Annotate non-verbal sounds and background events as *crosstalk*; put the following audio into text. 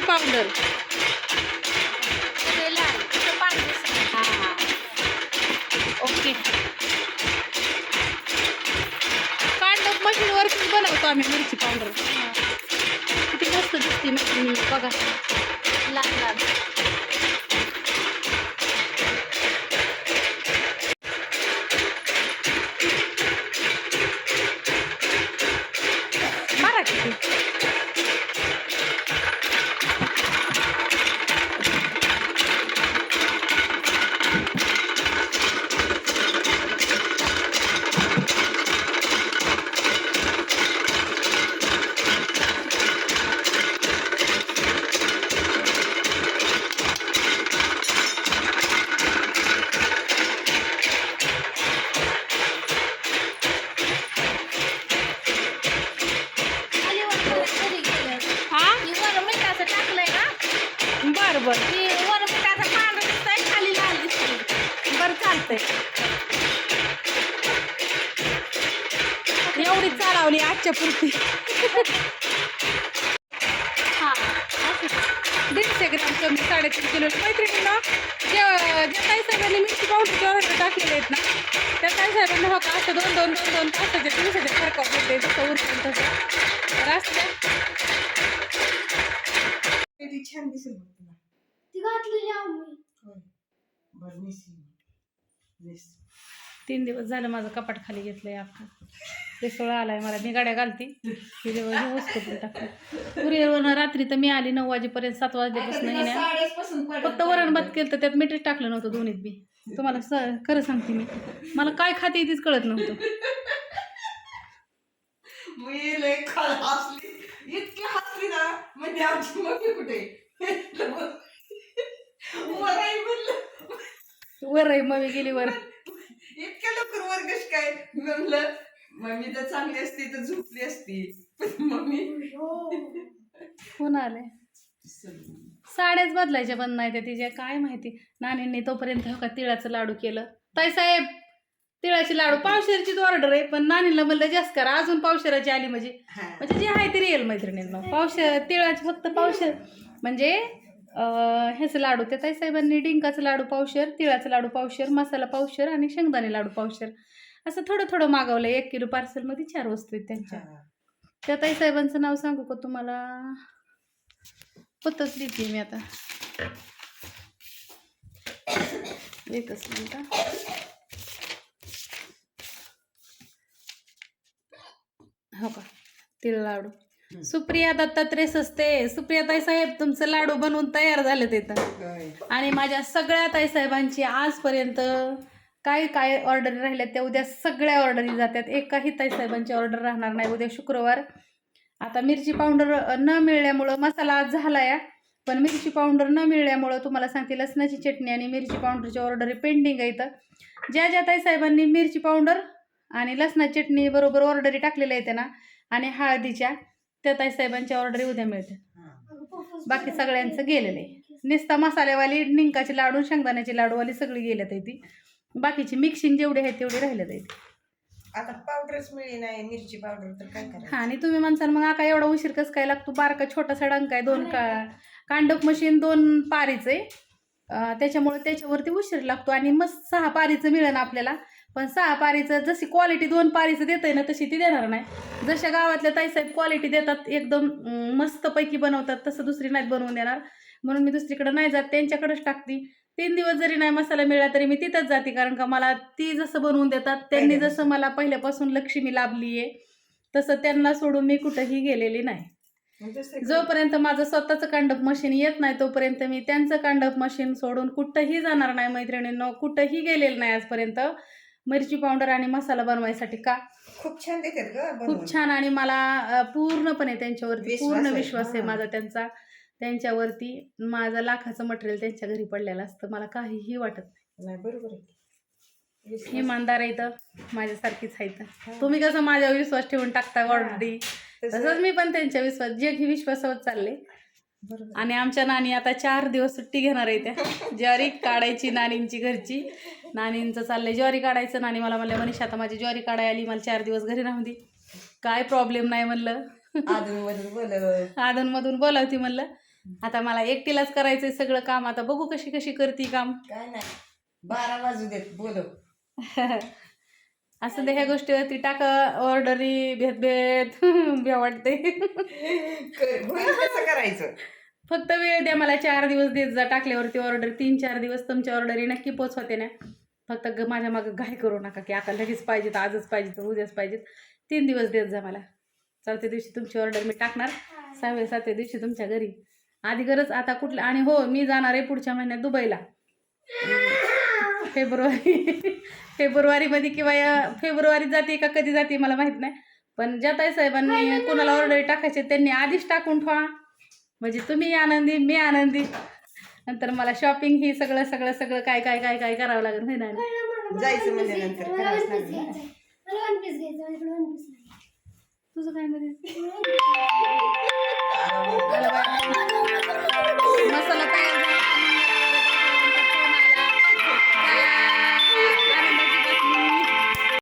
मिरची powder. Okay. कांडप मशीनवरतीच बनवतो आम्ही मिरची पावडर. किती मस्त दिसते मैत्रिणी बघा. लाल लाल. बरं. ती वर मिठाचं पांढरं दिसतंय खाली लाल दिसतंय. बरं चालतंय. एवढी चालवली आजच्या पुरती. हा दीडशे ग्राम कमी साडेतीन किलो. मैत्रिणींना जे जे काही साहेबांनी मिरची पावडरचे ऑर्डर टाकलेले आहेत ना त्या काही साहेबांना हो का असं दोन दोन दोन दोन तासाचे दिवसाचे फरक पडते जसं उरकून तसं. तर असं. छान दिसेल ती घातलेली आम्ही. होय. बरं नेसी. नेस. तीन दिवस झालं माझं कपाट खाली घेतलंय अख्खा ते सोळा आलाय मला. मी गाड्या घालते. दिवस वस्तू टाकते कुरिअरवरनं रात्री तर मी आली नऊ वाजेपर्यंत सात वाजल्यापासून येण्या फक्त वरण भात केलं तर त्यात मीठच टाकलं नव्हतं दोन्हीत बी. तुम्हाला स खरं सांगते मी. मला काय खाते तीच कळत नव्हतं. मी इतकी हसली ना म्हणजे आमची मम्मी कुठे? वर आहे मग गेली वर. इतक्या लवकर वर कशी काय? मी म्हणलं मम्मी तर चांगली असती तर झोपली असती. पण मम्मी कोण आले साड्याच बदलायच्या बंद नाही त्या तिच्या. काय माहिती? नानींनी तोपर्यंत हो का तिळाचं लाडू केलं. ताई साहेब तिळाची लाडू पावशेरचीच ऑर्डर आहे पण नानीला म्हणलं जास्त करा. अजून पावशेराची आली म्हणजे. हा. म्हणजे जे आहे ते रिअल मैत्रिणींना. पावशे तिळाचे फक्त पावशेर. म्हणजे ह्याचं लाडू त्या ताईसाहेबांनी डिंकाचं लाडू पावशेर तिळाचं लाडू पावशेर मसाला पावशेर आणि शेंगदाणे लाडू पावशेर असं थोडं थोडं मागवलं एक किलो पार्सलमध्ये चार वस्तू आहेत त्यांच्या. त्या ताईसाहेबांचं नाव सांगू का तुम्हाला? पतच लिहिते मी आता. एकच मिनटं हो का? तिळ लाडू. सुप्रिया दत्तात्रय सस्ते सुप्रिया ताईसाहेब तुमचं लाडू बनवून तयार झाले तिथं. होय. आणि माझ्या सगळ्या ताईसाहेबांची आजपर्यंत काय काय ऑर्डर राहिल्या त्या उद्या सगळ्या ऑर्डरी जातात एकाही ताईसाहेबांची ऑर्डर राहणार नाही उद्या शुक्रवार. आता मिरची पावडर न मिळल्यामुळं मसाला आज झाला या पण मिरची पावडर न मिळल्यामुळं तुम्हाला सांगते लसणाची चटणी आणि मिरची पावडरची ऑर्डर पेंडिंग आहे इथं. ज्या ज्या ताईसाहेबांनी मिरची पावडर आणि लसणाची चटणी बरोबर ऑर्डरी टाकलेल्या आहेत ना आणि हळदीच्या त्या ताईसाहेबांच्या ऑर्डरी उद्या मिळतात हा. बाकी सगळ्यांचं गेलेलं आहे. नुसता मसालेवाली निंकाचे लाडू शेंगदाण्याची लाडूवाली सगळी गेल्यात आहे ती. बाकीची मिक्सिंग जेवढी आहे तेवढी राहिल्यात आहेत. आता पावडरच मिळी नाही मिरची पावडर तर काय हा करायचं आणि तुम्ही म्हणसाल मग आका एवढा उशीर कसं काय लागतो? बारका छोटासा डंक आहे दोन का कांडप मशीन दोन पारीचं आहे. त्याच्यामुळे त्याच्यावरती उशीर लागतो आणि मस्त सहा पारीचं मिळेल आपल्याला. पण सहा पारीचं जशी क्वालिटी दोन पारीचं देत ना तशी ती देणार नाही. जशा गावातल्या ताईसाहेब क्वालिटी देतात एकदम मस्तपैकी बनवतात तसं दुसरी नाहीत बनवून देणार. म्हणून मी दुसरीकडे नाही जात त्यांच्याकडेच टाकते. तीन दिवस जरी नाही मसाला मिळाला तरी मी तिथंच जाते कारण का मला ती जसं बनवून देतात त्यांनी. जसं मला पहिल्यापासून लक्ष्मी लाभली आहे तसं त्यांना सोडून मी कुठंही गेलेली नाही. दुसरीकडे- जोपर्यंत माझं स्वतःचं कांडप मशीन येत नाही तोपर्यंत मी त्यांचं कांडप मशीन सोडून कुठंही जाणार नाही मैत्रिणींनो कुठंही गेलेलं नाही आजपर्यंत. मिरची पावडर आणि मसाला बनवायसाठी का? खूप छान देतात ग. खूप छान आणि मला पूर्णपणे त्यांच्यावरती पूर्ण. विश्वास आहे. माझा त्यांचा. त्यांच्यावरती माझं लाखाचं मटेरियल त्यांच्या घरी पडलेलं असतं. मला काहीही वाटत नाही. बरोबर इमानदार आहे तर माझ्यासारखीच आहे तर. तुम्ही कसं माझ्यावर विश्वास ठेवून टाकता ऑलरेडी तसं- तसंच मी पण त्यांच्या विश्वास जे की विश्वासावर चालले. आणि आमच्या नानी आता चार दिवस सुट्टी घेणार आहे त्या ज्वारी काढायची नानींची घरची. नानींचं चाललंय ज्वारी काढायचं. नानी मला म्हणलं मनीषा आता माझी ज्वारी काढाय आली. मला चार दिवस घरी राहून दे. काय प्रॉब्लेम नाही म्हणलं. अधून मधून बोल अधूनमधून बोलावती म्हणलं. आता मला एकटीलाच करायचंय सगळं काम. आता बघू कशी कशी करते काम. काय नाही. बारा वाजू देत. बोलव. *laughs* असं ते ह्या गोष्टीवरती टाका ऑर्डरी भेद भेद बे वाटते कर- होईल कसं करायचं. फक्त वेळ द्या मला चार दिवस देत जा टाकल्यावरती ऑर्डर तीन चार दिवस तुमच्या ऑर्डरी नक्की पोचवते ना फक्त ग माझ्या मागं घाई करू नका की आता लगेच पाहिजेत आजच पाहिजेत उद्याच पाहिजेत. तीन दिवस देत जा मला. चौथ्या दिवशी तुमची ऑर्डर मी टाकणार सहाव्या सातव्या दिवशी तुमच्या घरी. आधी गरज आता कुठलं आणि हो मी जाणार आहे पुढच्या महिन्यात दुबईला. फेब्रुवारी *laughs* फेब्रुवारीमध्ये किंवा या फेब्रुवारी जाते का कधी जाते मला माहीत नाही. पण ज्या आहे साहेबांनी कोणाला ऑर्डर टाकायचे त्यांनी आधीच टाकून ठेवा. म्हणजे तुम्ही आनंदी मी आनंदी. नंतर मला शॉपिंग ही सगळं सगळं सगळं काय काय काय काय करावं लागत नाही ना जायचं म्हणजे नंतर तुझं काय मध्ये? मसाला काय